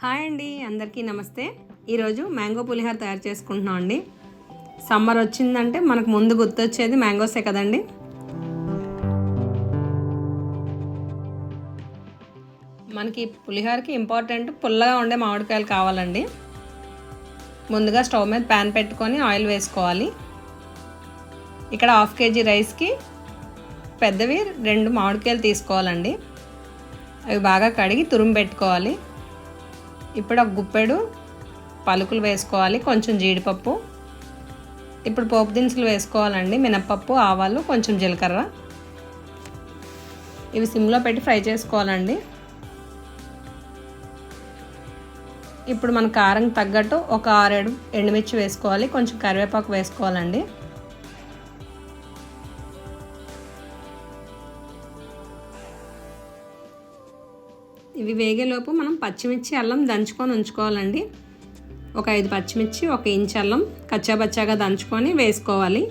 Hi అండి అందరికీ నమస్తే. ఈరోజు మ్యాంగో పులిహోర తయారు చేసుకుంటున్నాం అండి. సమ్మర్ వచ్చిందంటే మనకు ముందు గుర్తొచ్చేది మ్యాంగోసే కదండి. మనకి పులిహోరకి ఇంపార్టెంట్ పుల్లగా ఉండే మామిడికాయలు కావాలండి. ముందుగా స్టవ్ మీద ప్యాన్ పెట్టుకొని ఆయిల్ వేసుకోవాలి. ఇక్కడ హాఫ్ కేజీ రైస్కి పెద్దవి రెండు మామిడికాయలు తీసుకోవాలండి. అవి బాగా కడిగి తురుము పెట్టుకోవాలి. ఇప్పుడు ఒక గుప్పెడు పలుకులు వేసుకోవాలి కొంచెం జీడిపప్పు. ఇప్పుడు పోపు దినుసులు వేసుకోవాలండి మినప్పప్పు ఆవాలు కొంచెం జీలకర్ర. ఇవి సిమ్లో పెట్టి ఫ్రై చేసుకోవాలండి. ఇప్పుడు మన కారం తగ్గట్టు ఒక ఆరేడు ఎండుమిర్చి వేసుకోవాలి కొంచెం కరివేపాకు వేసుకోవాలండి. ఇవి వేగేలోపు మనం పచ్చిమిర్చి అల్లం దంచుకొని ఉంచుకోవాలండి. ఒక ఐదు పచ్చిమిర్చి ఒక ఇంచ్ అల్లం కచ్చాబచ్చాగా దంచుకొని వేసుకోవాలి.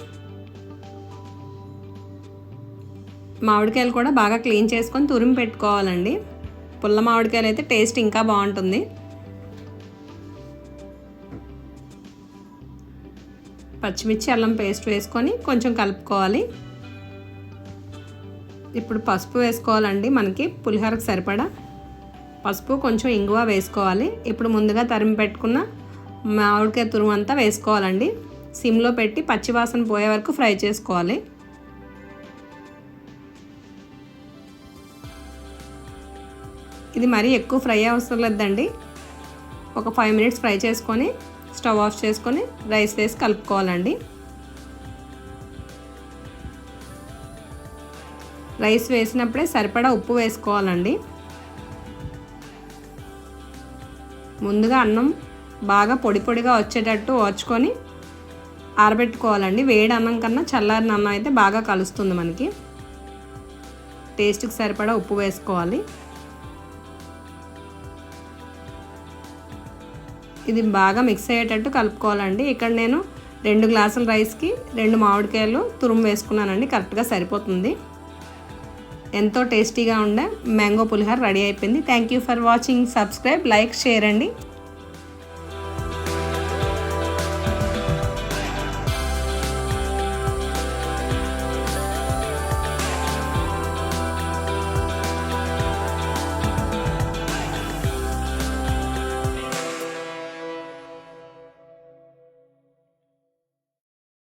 మామిడికాయలు కూడా బాగా క్లీన్ చేసుకొని తురిమి పెట్టుకోవాలండి. పుల్ల మామిడికాయలు అయితే టేస్ట్ ఇంకా బాగుంటుంది. పచ్చిమిర్చి అల్లం పేస్ట్ వేసుకొని కొంచెం కలుపుకోవాలి. ఇప్పుడు పసుపు వేసుకోవాలండి మనకి పులిహోరకు సరిపడా. పసుపు కొంచెం ఇంగువ వేసుకోవాలి. ఇప్పుడు ముందుగా తరిమి పెట్టుకున్న మామిడికాయ తురుము అంతా వేసుకోవాలండి. సిమ్లో పెట్టి పచ్చివాసన పోయే వరకు ఫ్రై చేసుకోవాలి. ఇది మరీ ఎక్కువ ఫ్రై అవసరం లేదండి. ఒక ఫైవ్ మినిట్స్ ఫ్రై చేసుకొని స్టవ్ ఆఫ్ చేసుకొని రైస్ వేసి కలుపుకోవాలండి. రైస్ వేసినప్పుడే సరిపడా ఉప్పు వేసుకోవాలండి. ముందుగా అన్నం బాగా పొడి పొడిగా వచ్చేటట్టు ఓచుకొని ఆరబెట్టుకోవాలండి. వేడి అన్నం కన్నా చల్లారిన అన్నం అయితే బాగా కలుస్తుంది మనకి. టేస్ట్కి సరిపడా ఉప్పు వేసుకోవాలి. ఇది బాగా మిక్స్ అయ్యేటట్టు కలుపుకోవాలండి. ఇక్కడ నేను రెండు గ్లాసుల రైస్కి రెండు మామిడికాయలు తురుము వేసుకున్నానండి. కరెక్ట్గా సరిపోతుంది. ఎంతో టేస్టీగా ఉండే మ్యాంగో పులిహోర రెడీ అయిపోయింది. Thank you for watching subscribe like share అండి.